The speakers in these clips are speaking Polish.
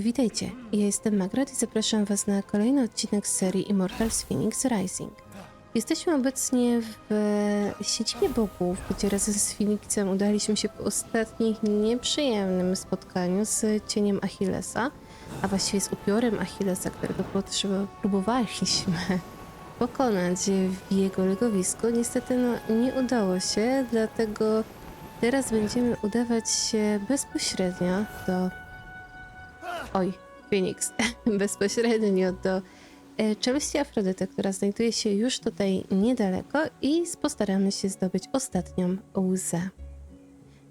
Witajcie, ja jestem Magrat i zapraszam Was na kolejny odcinek z serii Immortals Phoenix Rising. Jesteśmy obecnie w e, siedzibie bogów, gdzie razem z Phoenixem udaliśmy się po ostatnich nieprzyjemnym spotkaniu z cieniem Achillesa, a właściwie z upiorem Achillesa, którego próbowaliśmy pokonać w jego legowisku. Niestety no, nie udało się, dlatego teraz będziemy udawać się bezpośrednio do Oj, Phoenix. Bezpośrednio do e, czeluści Afrodyty, która znajduje się już tutaj niedaleko i postaramy się zdobyć ostatnią łzę.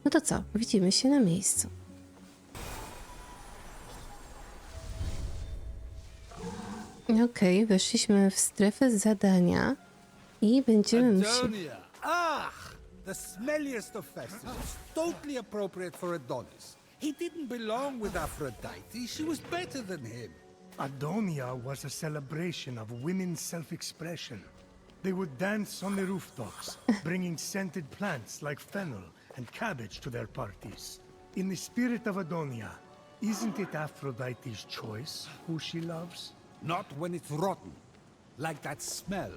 No to co? Widzimy się na miejscu. Okej, weszliśmy w strefę zadania i będziemy musieli... Ah, the smelliest of festivals. Totally appropriate for Adonis. He didn't belong with Aphrodite. She was better than him. Adonia was a celebration of women's self expression. They would dance on the rooftops, bringing scented plants like fennel and cabbage to their parties. In the spirit of Adonia, isn't it Aphrodite's choice who she loves? Not when it's rotten. Like that smell.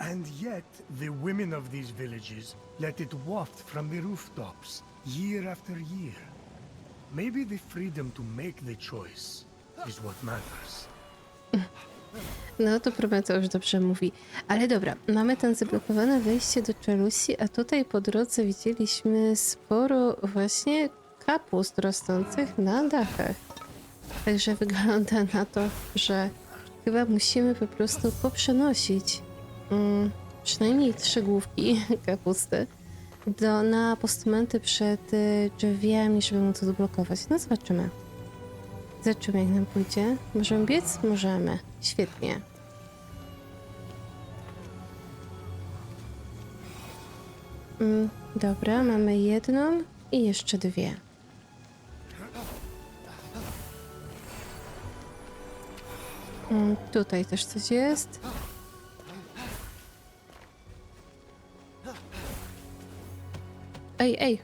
And yet, the women of these villages let it waft from the rooftops, year after year. Maybe the freedom to make the choice is what matters. No to już dobrze mówi. Ale dobra, mamy tam zablokowane wejście do czeluści, a tutaj po drodze widzieliśmy sporo właśnie kapust rosnących na dachach. Także wygląda na to, że chyba musimy po prostu poprzenosić mm, przynajmniej trzy główki kapusty do, na postumenty przed y, drzwiami, żeby móc odblokować. No zobaczymy. Zobaczymy jak nam pójdzie. Możemy biec? Możemy. Świetnie. Mm, dobra, mamy jedną i jeszcze dwie. Mm, tutaj też coś jest. Ej, ej.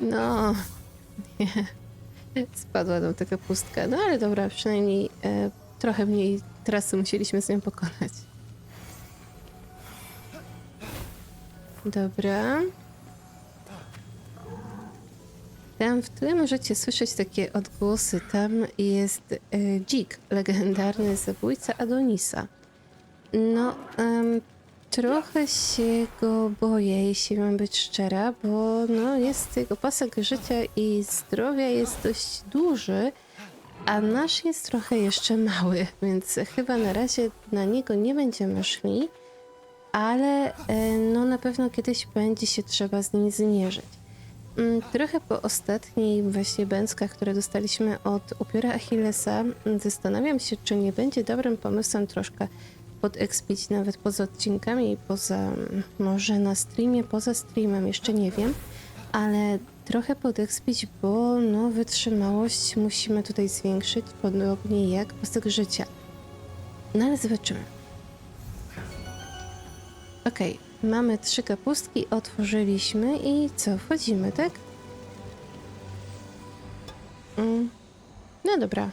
No. Nie. Spadła nam taka pustka. No ale dobra, przynajmniej e, trochę mniej trasy musieliśmy z nią pokonać. Dobra. Tam w tle możecie słyszeć takie odgłosy. Tam jest e, Dzik, legendarny zabójca Adonisa. No, em, trochę się go boję, jeśli mam być szczera, bo no, jest jego pasek życia i zdrowia jest dość duży, a nasz jest trochę jeszcze mały, więc chyba na razie na niego nie będziemy szli, ale e, no na pewno kiedyś będzie się trzeba z nim zmierzyć. Mm, Trochę po ostatniej właśnie bęckach, które dostaliśmy od upiora Achillesa, zastanawiam się, czy nie będzie dobrym pomysłem troszkę podekspić nawet poza odcinkami i poza, może na streamie, poza streamem, jeszcze nie wiem, ale trochę podekspić, bo no wytrzymałość musimy tutaj zwiększyć, podobnie jak pasek życia. No ale zobaczymy. Okej, mamy trzy kapustki, otworzyliśmy i co, wchodzimy, tak? Mm. No dobra.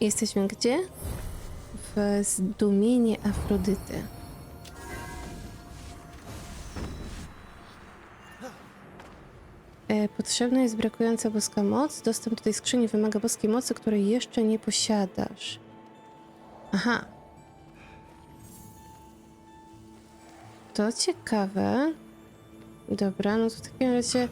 Jesteśmy gdzie? W zdumienie Afrodyty. E, Potrzebna jest brakująca boska moc. Dostęp do tej skrzyni wymaga boskiej mocy, której jeszcze nie posiadasz. Aha. To ciekawe. Dobra, no to w takim razie...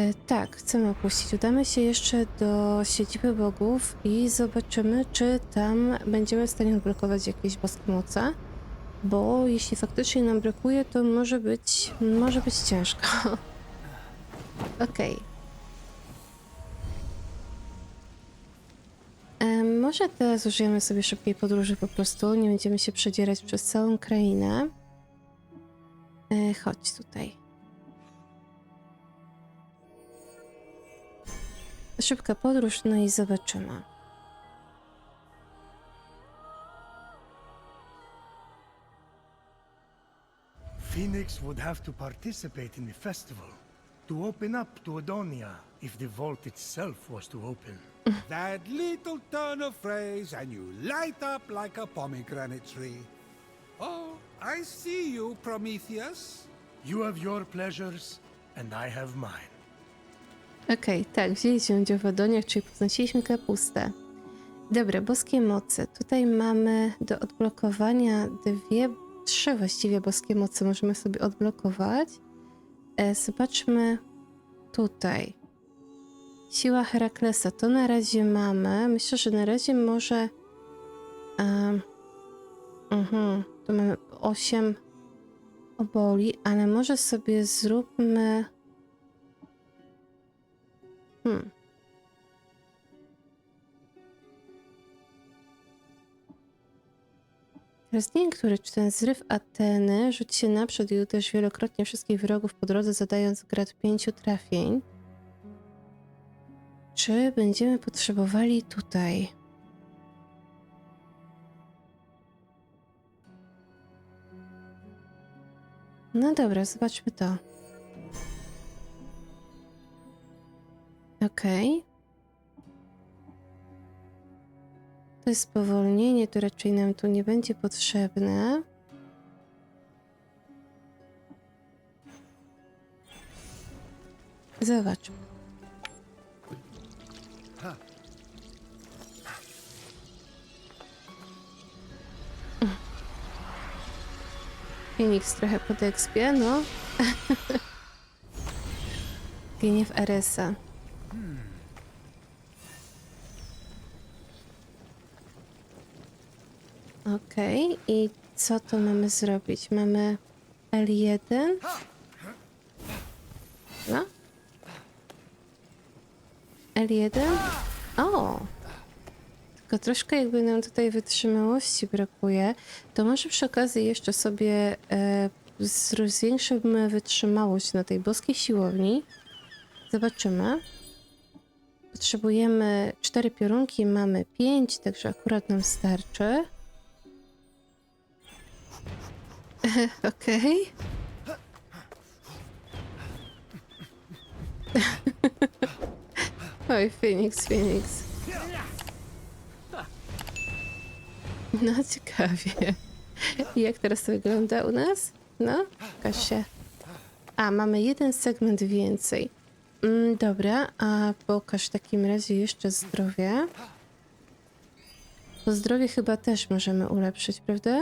E, tak, chcemy opuścić. Udamy się jeszcze do siedziby bogów i zobaczymy, czy tam będziemy w stanie odblokować jakieś boskie moce. Bo jeśli faktycznie nam brakuje, to może być, może być ciężko. Okej. Em, Może teraz użyjemy sobie szybkiej podróży po prostu. Nie będziemy się przedzierać przez całą krainę. E, chodź tutaj. Szybka podróż, no i zobaczymy. Phoenix would have to participate in the festival to open up to Adonia if the vault itself was to open. That little turn of phrase, and you light up like a pomegranate tree. Oh, I see you, Prometheus. You have your pleasures, and I have mine. Okej, tak, wzięliśmy udział w czyli podnosiliśmy kapustę. Dobra, boskie moce. Tutaj mamy do odblokowania dwie, trzy właściwie boskie moce możemy sobie odblokować. E, zobaczmy tutaj. Siła Heraklesa, to na razie mamy. Myślę, że na razie może... Um, to mamy 8 oboli, ale może sobie zróbmy... Hmm. Teraz wiem, który, czy ten zryw Ateny rzuć się naprzód i uderz wielokrotnie wszystkich wrogów po drodze, zadając grad pięciu trafień. Czy będziemy potrzebowali tutaj? No dobra, zobaczmy to. Okej. To jest spowolnienie, to raczej nam tu nie będzie potrzebne. Zobacz. Phoenix trochę podekspie, no. Gniew Aresa. Okej, i co tu mamy zrobić? Mamy L1. No. L1. O! Tylko troszkę jakby nam tutaj wytrzymałości brakuje. To może przy okazji jeszcze sobie e, zwiększymy wytrzymałość na tej boskiej siłowni. Zobaczymy. Potrzebujemy cztery piorunki, mamy pięć, także akurat nam starczy. Okej. Oj, Phoenix, Phoenix. No, ciekawie. Jak teraz to wygląda u nas? No, pokaż się. A, mamy jeden segment więcej. Mm, dobra, a pokaż w takim razie jeszcze zdrowie. To zdrowie chyba też możemy ulepszyć, prawda?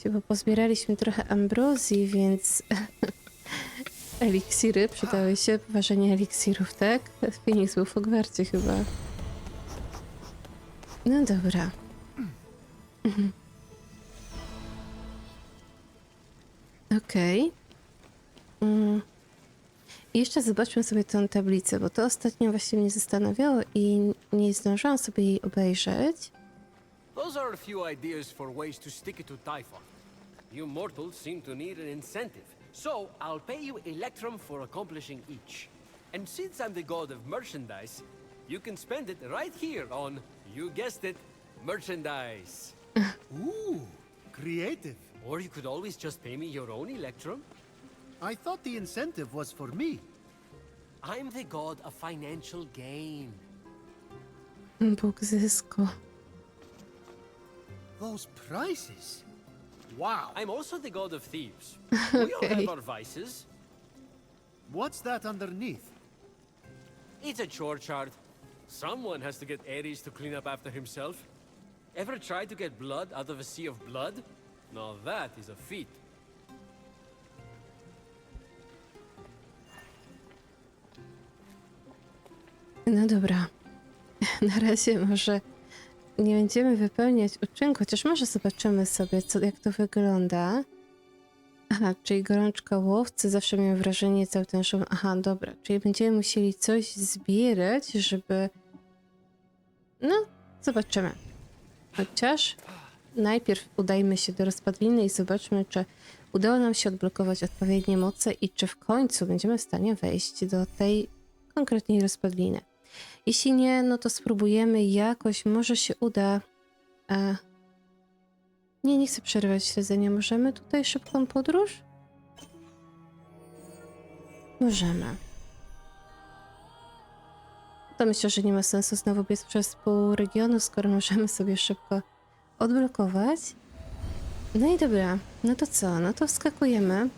Słuchajcie, Bo pozbieraliśmy trochę ambrozji, więc eliksiry przydały się. Ważenie eliksirów, tak? Phoenix był w Hogwarcie chyba. No dobra. Mhm. Okej. Mm. I jeszcze zobaczmy sobie tę tablicę, bo to ostatnio właśnie mnie zastanawiało i nie zdążyłam sobie jej obejrzeć. Those are a few ideas for ways to stick it to Typhon. You mortals seem to need an incentive, so I'll pay you Electrum for accomplishing each. And since I'm the god of merchandise, you can spend it right here on, you guessed it, merchandise. Ooh, creative. Or you could always just pay me your own Electrum. I thought the incentive was for me. I'm the god of financial gain. Bóg zysku. Those prices. Wow. I'm also the god of thieves. We all have our vices. What's that underneath? It's a chore chart. Someone has to get Ares to clean up after himself. Ever tried to get blood out of a sea of blood? Now that is a feat. No dobra. Na razie może nie będziemy wypełniać uczynku, chociaż może zobaczymy sobie, co, jak to wygląda. Aha, czyli gorączka łowcy, zawsze miałem wrażenie cały ten szum. Aha, dobra, czyli będziemy musieli coś zbierać, żeby... No, zobaczymy. Chociaż najpierw udajmy się do rozpadliny i zobaczmy, czy udało nam się odblokować odpowiednie moce i czy w końcu będziemy w stanie wejść do tej konkretnej rozpadliny. Jeśli nie, no to spróbujemy jakoś, może się uda A... Nie, nie chcę przerywać śledzenia. Możemy tutaj szybką podróż? Możemy. To myślę, że nie ma sensu znowu biec przez pół regionu, skoro możemy sobie szybko odblokować. No i dobra, no to co? No to wskakujemy.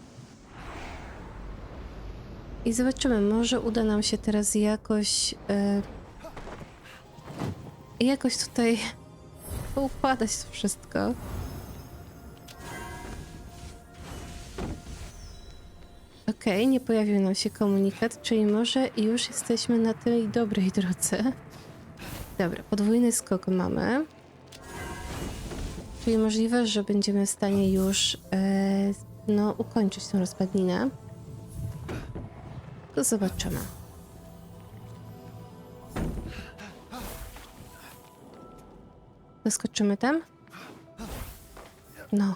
I zobaczymy, może uda nam się teraz jakoś. E, jakoś tutaj poukładać to wszystko. Okej, nie pojawił nam się komunikat, czyli może już jesteśmy na tej dobrej drodze. Dobra, podwójny skok mamy. Czyli możliwe, że będziemy w stanie już e, no, ukończyć tę rozpadninę. To zobaczymy. Zaskoczymy tam? No.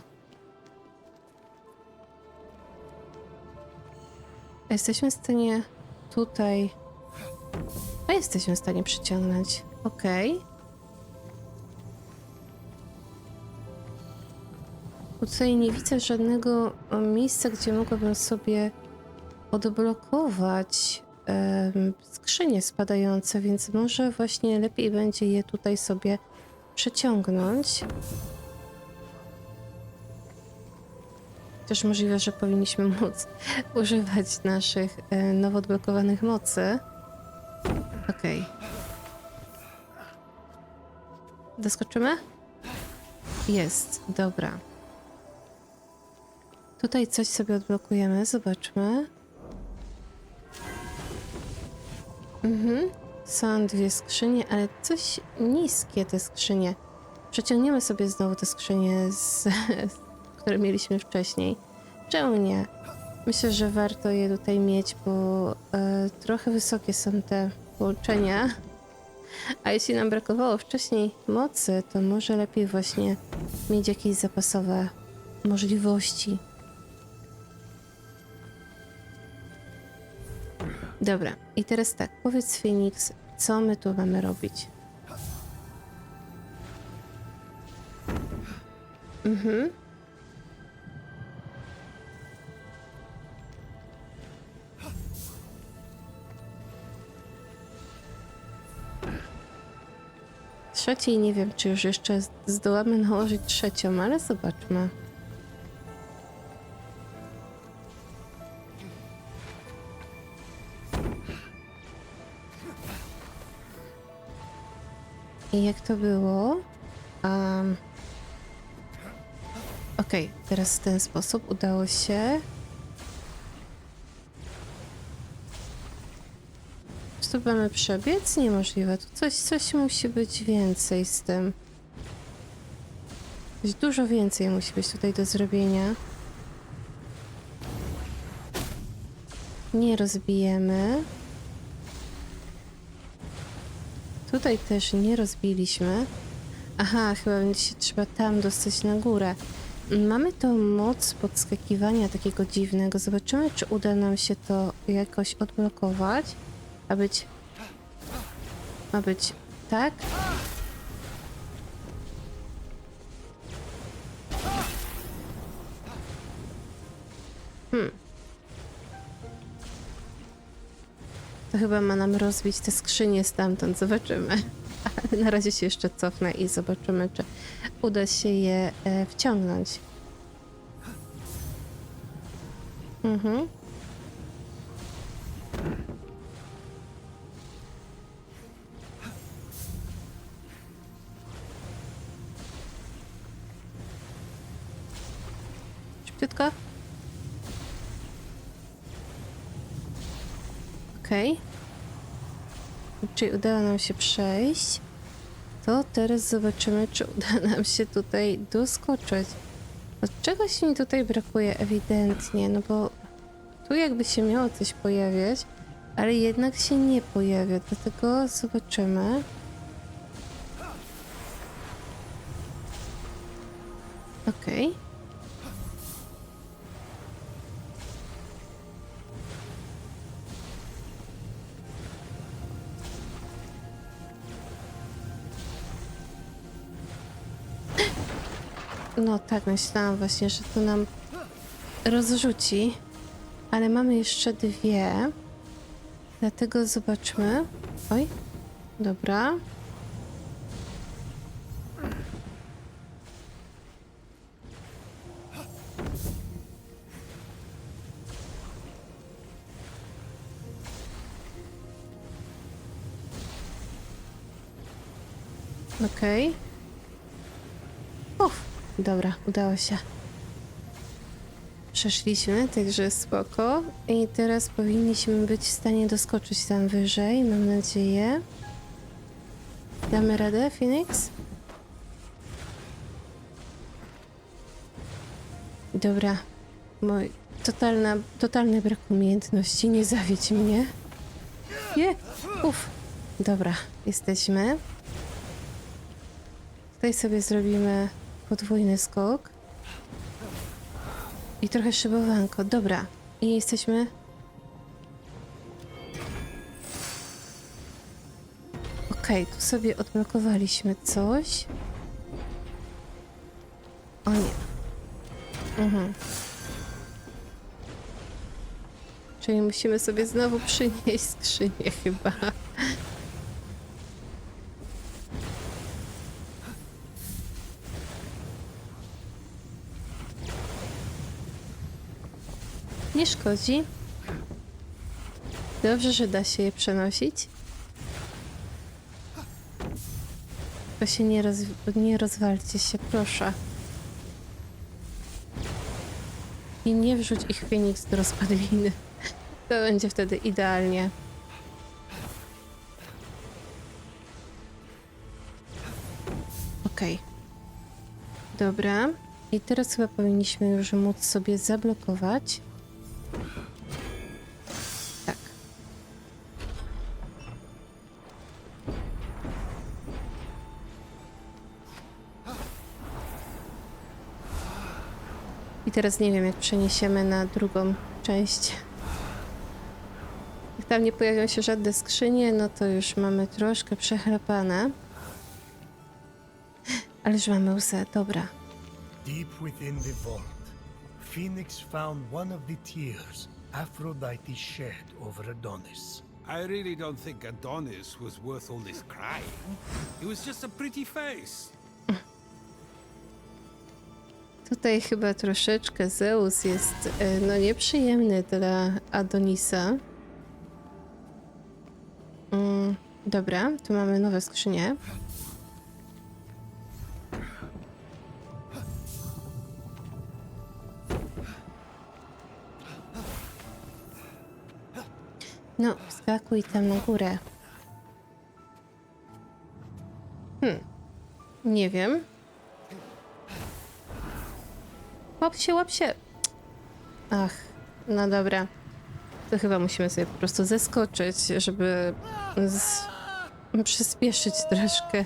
Jesteśmy w stanie tutaj. A jesteśmy w stanie przyciągnąć. Okej. Tutaj nie widzę żadnego miejsca, gdzie mogłabym sobie odblokować skrzynie spadające, więc może właśnie lepiej będzie je tutaj sobie przeciągnąć. Też możliwe, że powinniśmy móc używać naszych e, nowo odblokowanych mocy. Okej. Doskoczymy? Jest, dobra. Tutaj coś sobie odblokujemy, zobaczmy. Mhm. Są dwie skrzynie, ale coś niskie te skrzynie. Przeciągniemy sobie znowu te skrzynie, z, które mieliśmy wcześniej. Czemu nie? Myślę, że warto je tutaj mieć, bo e, trochę wysokie są te połączenia. A jeśli nam brakowało wcześniej mocy, to może lepiej właśnie mieć jakieś zapasowe możliwości. Dobra, i teraz tak, powiedz Phoenix, co my tu mamy robić? Mhm. Trzeciej nie wiem, czy już jeszcze zdołamy nałożyć trzecią, ale zobaczmy. Jak to było? Um, Okej, teraz w ten sposób udało się. Spróbujemy przebiec? Niemożliwe. Tu coś, coś musi być więcej z tym. Coś dużo więcej musi być tutaj do zrobienia. Nie rozbijemy. Tutaj też nie rozbiliśmy. Aha, chyba będzie się trzeba tam dostać na górę. Mamy tą moc podskakiwania takiego dziwnego. Zobaczymy, czy uda nam się to jakoś odblokować. A być... Ma być tak? Chyba ma nam rozbić te skrzynie stamtąd. Zobaczymy. Ale na razie się jeszcze cofnę i zobaczymy, czy uda się je e, wciągnąć. Mhm. Szybciutko. Okej. Okay. Czyli udało nam się przejść. To teraz zobaczymy, czy uda nam się tutaj doskoczyć. Od czegoś mi tutaj brakuje ewidentnie, no bo tu jakby się miało coś pojawiać, ale jednak się nie pojawia, dlatego zobaczymy. Okej. Okay. No tak, myślałam właśnie, że to nam rozrzuci. Ale mamy jeszcze dwie. Dlatego zobaczmy. Oj, dobra. Okej. Uff, dobra, udało się. Przeszliśmy, także spoko. I teraz powinniśmy być w stanie doskoczyć tam wyżej, mam nadzieję. Damy radę, Phoenix? Dobra. Mój totalna, totalny brak umiejętności, nie zawiedź mnie. Nie, uff. Dobra, jesteśmy. Tutaj sobie zrobimy podwójny skok. I trochę szybowanko. Dobra. I jesteśmy. Okej, tu sobie odblokowaliśmy coś. O nie. Mhm. Czyli musimy sobie znowu przynieść skrzynię chyba. Szkodzi. Dobrze, że da się je przenosić. To się nie, roz... nie rozwalcie się, proszę. I nie wrzuć ich Phoenix do rozpadliny. To będzie wtedy idealnie. Okej. Dobra. I teraz chyba powinniśmy już móc sobie zablokować. Teraz nie wiem, jak przeniesiemy na drugą część. Jak tam nie pojawią się żadne skrzynie, no to już mamy troszkę przechlapane. Ale już mamy łzę, dobra. Deep within the vault, Phoenix found one of the tears Aphrodite shed over Adonis. I really don't think Adonis was worth all this crying. He was just a pretty face. Tutaj chyba troszeczkę Zeus jest e, no nieprzyjemny dla Adonisa. Mm, dobra, tu mamy nowe skrzynie. No, skakuj tam na górę. Hmm. Nie wiem. Łap się, łap się. Ach, no dobra. To chyba musimy sobie po prostu zeskoczyć, żeby z... przyspieszyć troszkę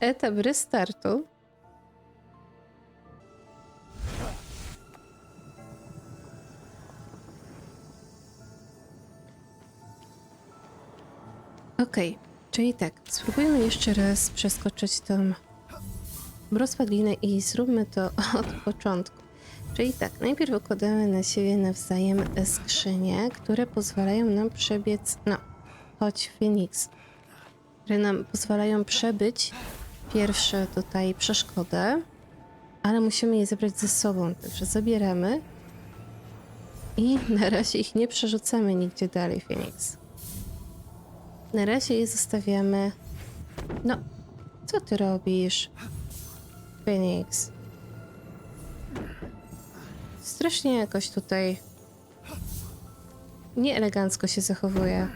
etap restartu. Okej, czyli tak, spróbujmy jeszcze raz przeskoczyć tą rozpadlinę i zróbmy to od początku. Czyli tak, najpierw układamy na siebie nawzajem skrzynie, które pozwalają nam przebiec, no, chodź Phoenix, które nam pozwalają przebyć pierwsze tutaj przeszkodę, ale musimy je zabrać ze sobą, także zabieramy i na razie ich nie przerzucamy nigdzie dalej, Phoenix. Na razie je zostawiamy. No, co ty robisz? Phoenix. Strasznie jakoś tutaj nieelegancko się zachowuje.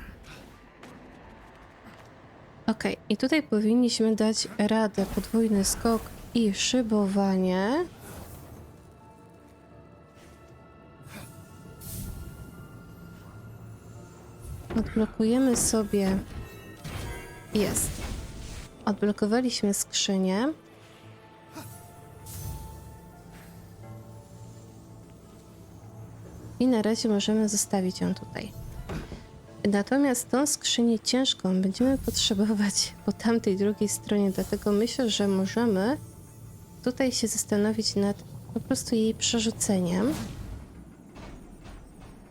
Ok, i tutaj powinniśmy dać radę podwójny skok i szybowanie. Odblokujemy sobie. Jest. Odblokowaliśmy skrzynię. I na razie możemy zostawić ją tutaj. Natomiast tą skrzynię ciężką będziemy potrzebować po tamtej drugiej stronie, dlatego myślę, że możemy tutaj się zastanowić nad po prostu jej przerzuceniem.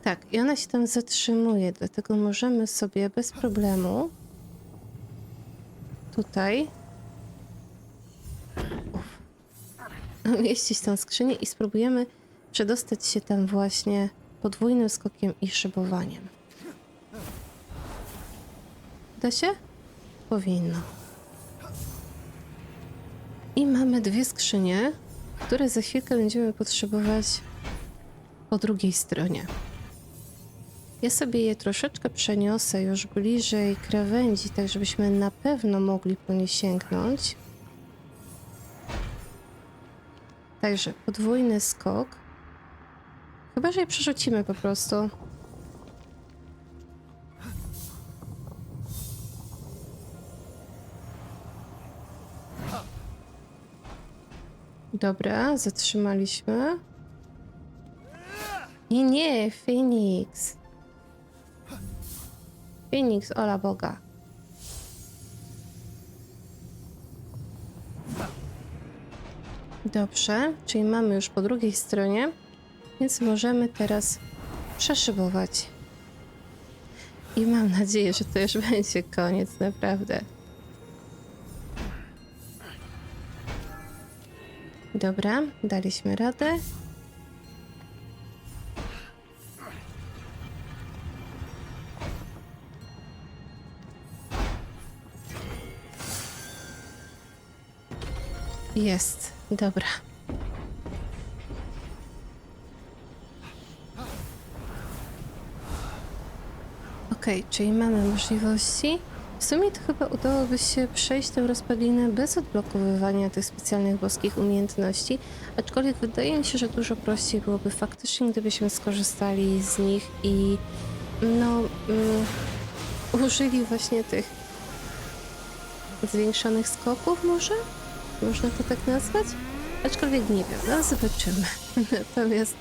Tak, i ona się tam zatrzymuje, dlatego możemy sobie bez problemu tutaj umieścić tą skrzynię i spróbujemy przedostać się tam właśnie podwójnym skokiem i szybowaniem. Da się? Powinno. I mamy dwie skrzynie, które za chwilkę będziemy potrzebować po drugiej stronie. Ja sobie je troszeczkę przeniosę już bliżej krawędzi, tak żebyśmy na pewno mogli po nie sięgnąć. Także podwójny skok. Chyba, że je przerzucimy po prostu. Dobra, zatrzymaliśmy. Nie, nie, Phoenix. Phoenix, ola Boga. Dobrze, czyli mamy już po drugiej stronie, więc możemy teraz przeszybować. I mam nadzieję, że to już będzie koniec, naprawdę. Dobra, daliśmy radę. Jest, dobra. Okej, czyli mamy możliwości. W sumie to chyba udałoby się przejść tę rozpadlinę bez odblokowywania tych specjalnych boskich umiejętności, aczkolwiek wydaje mi się, że dużo prościej byłoby faktycznie, gdybyśmy skorzystali z nich i no mm, użyli właśnie tych zwiększonych skoków może? Można to tak nazwać? Aczkolwiek nie wiem, no zobaczymy. Natomiast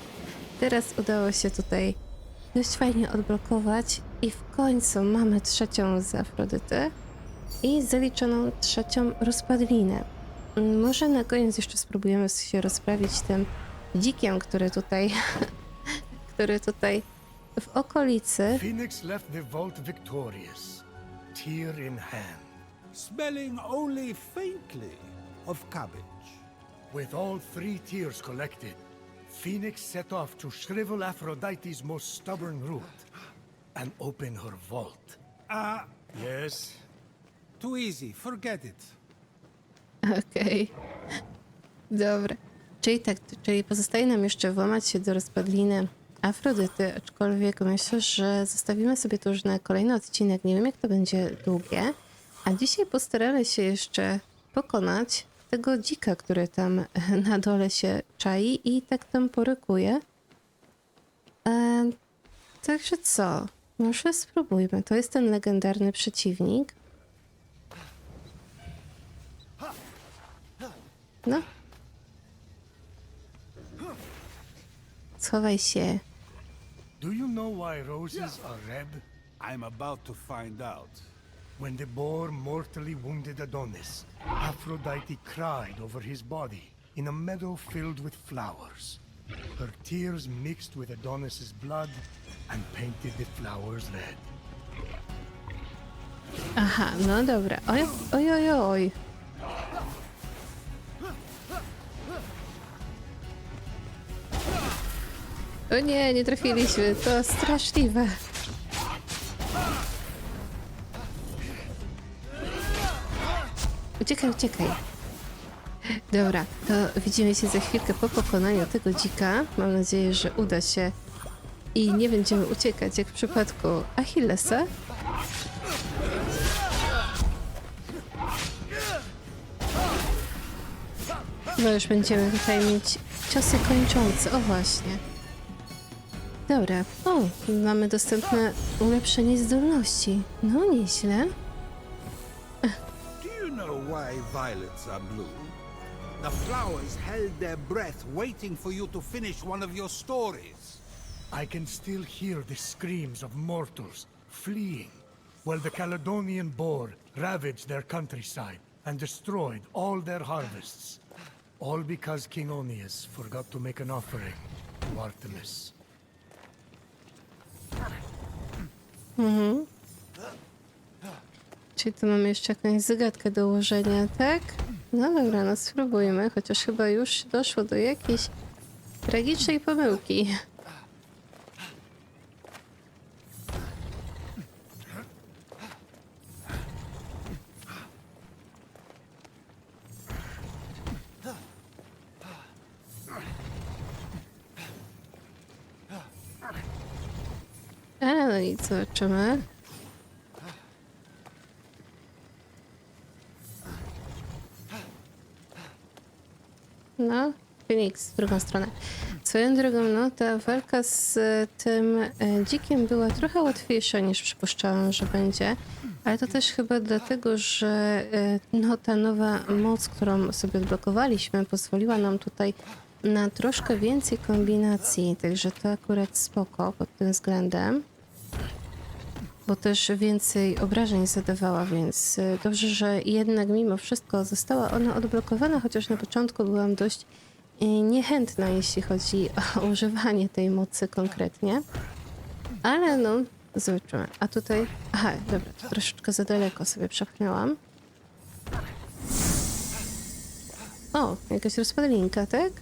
teraz udało się tutaj dość fajnie odblokować i w końcu mamy trzecią z Afrodyty i zaliczoną trzecią rozpadlinę. Może na koniec jeszcze spróbujemy się rozprawić tym dzikiem, który tutaj, który tutaj w okolicy Phoenix left the vault victorious, tear in hand. Smelling only faintly of cabbage. With all three tears collected, Phoenix set off to shrivel Aphrodite's most stubborn root and open her vault. Ah, Yes, too easy. Forget it. Okej. Dobra. Czyli tak, czyli pozostaje nam jeszcze włamać się do rozpadliny Afrodyty, aczkolwiek myślę, że zostawimy sobie to już na kolejny odcinek. Nie wiem, jak to będzie długie. A dzisiaj postaramy się jeszcze pokonać tego dzika, który tam na dole się czai i tak tam porykuje. E, także co? Może spróbujmy. To jest ten legendarny przeciwnik. No. Schowaj się. Do you know why roses are red? I'm about to find out. When the boar mortally wounded Adonis, Aphrodite cried over his body in a meadow filled with flowers. Her tears mixed with Adonis's blood and painted the flowers red. Aha, no dobra. Oj, oj, oj, oj. O nie, nie trafiliśmy. To straszliwe. Uciekaj, uciekaj. Dobra, to widzimy się za chwilkę po pokonaniu tego dzika. Mam nadzieję, że uda się i nie będziemy uciekać jak w przypadku Achillesa. Chyba już będziemy tutaj mieć ciosy kończące. O właśnie. Dobra. O, mamy dostępne ulepszenie zdolności. No nieźle. Do you know why violets are blue? The flowers held their breath waiting for you to finish one of your stories. I can still hear the screams of mortals fleeing, while the Caledonian boar ravaged their countryside and destroyed all their harvests. All because King Onius forgot to make an offering to Artemis. Mm-hmm. Czyli tu mamy jeszcze jakąś zagadkę do ułożenia, tak? No dobra, no spróbujmy, chociaż chyba już doszło do jakiejś tragicznej pomyłki. Ale no i zobaczymy. No, Phoenix w drugą stronę. Swoją drogą, no, ta walka z tym e, dzikiem była trochę łatwiejsza niż przypuszczałam, że będzie. Ale to też chyba dlatego, że e, no, ta nowa moc, którą sobie odblokowaliśmy, pozwoliła nam tutaj na troszkę więcej kombinacji. Także to akurat spoko pod tym względem bo też więcej obrażeń zadawała, więc y, dobrze, że jednak mimo wszystko została ona odblokowana, chociaż na początku byłam dość y, niechętna, jeśli chodzi o używanie tej mocy konkretnie. Ale no, zobaczymy. A tutaj... Aha, dobra, troszeczkę za daleko sobie przepchnęłam. O, jakaś rozpadlinka, tak?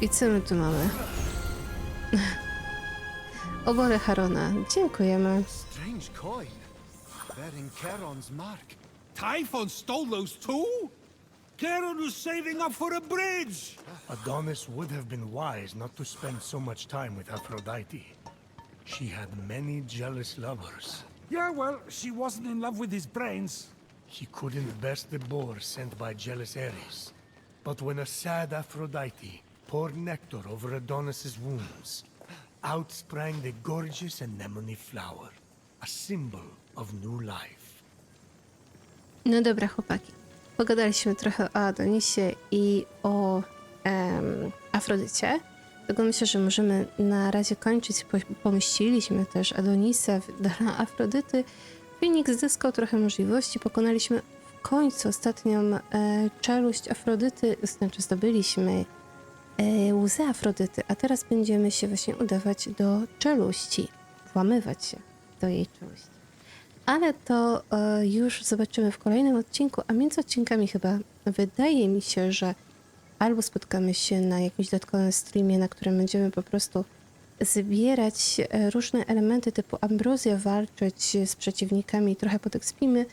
I co my tu mamy? Oborę Harona. Dziękujemy. Strange coin. Bearing Charon's mark. Typhon stole those too? Charon was saving up for a bridge! Adonis would have been wise not to spend so much time with Aphrodite. She had many jealous lovers. Yeah, well, she wasn't in love with his brains. He couldn't best the boar sent by jealous Ares. But when a sad Aphrodite poured nectar over Adonis's wounds, out sprang the gorgeous anemone flower, a symbol of new life. No dobra, chłopaki. Pogadaliśmy trochę o Adonisie i o em, Afrodycie. Tego myślę, że możemy na razie kończyć. Po, pomściliśmy też Adonisa dla Afrodyty. Phoenix zyskał trochę możliwości. Pokonaliśmy w końcu ostatnią e, czeluść Afrodyty, znaczy zdobyliśmy łzy Afrodyty, a teraz będziemy się właśnie udawać do czeluści, włamywać się do jej czeluści. Ale to e, już zobaczymy w kolejnym odcinku, a między odcinkami chyba wydaje mi się, że albo spotkamy się na jakimś dodatkowym streamie, na którym będziemy po prostu zbierać e, różne elementy typu ambrozja, walczyć z przeciwnikami i trochę podekspimy,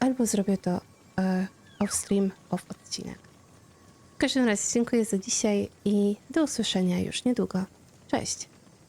albo zrobię to e, off-stream, off-odcinek. W każdym razie dziękuję za dzisiaj i do usłyszenia już niedługo. Cześć!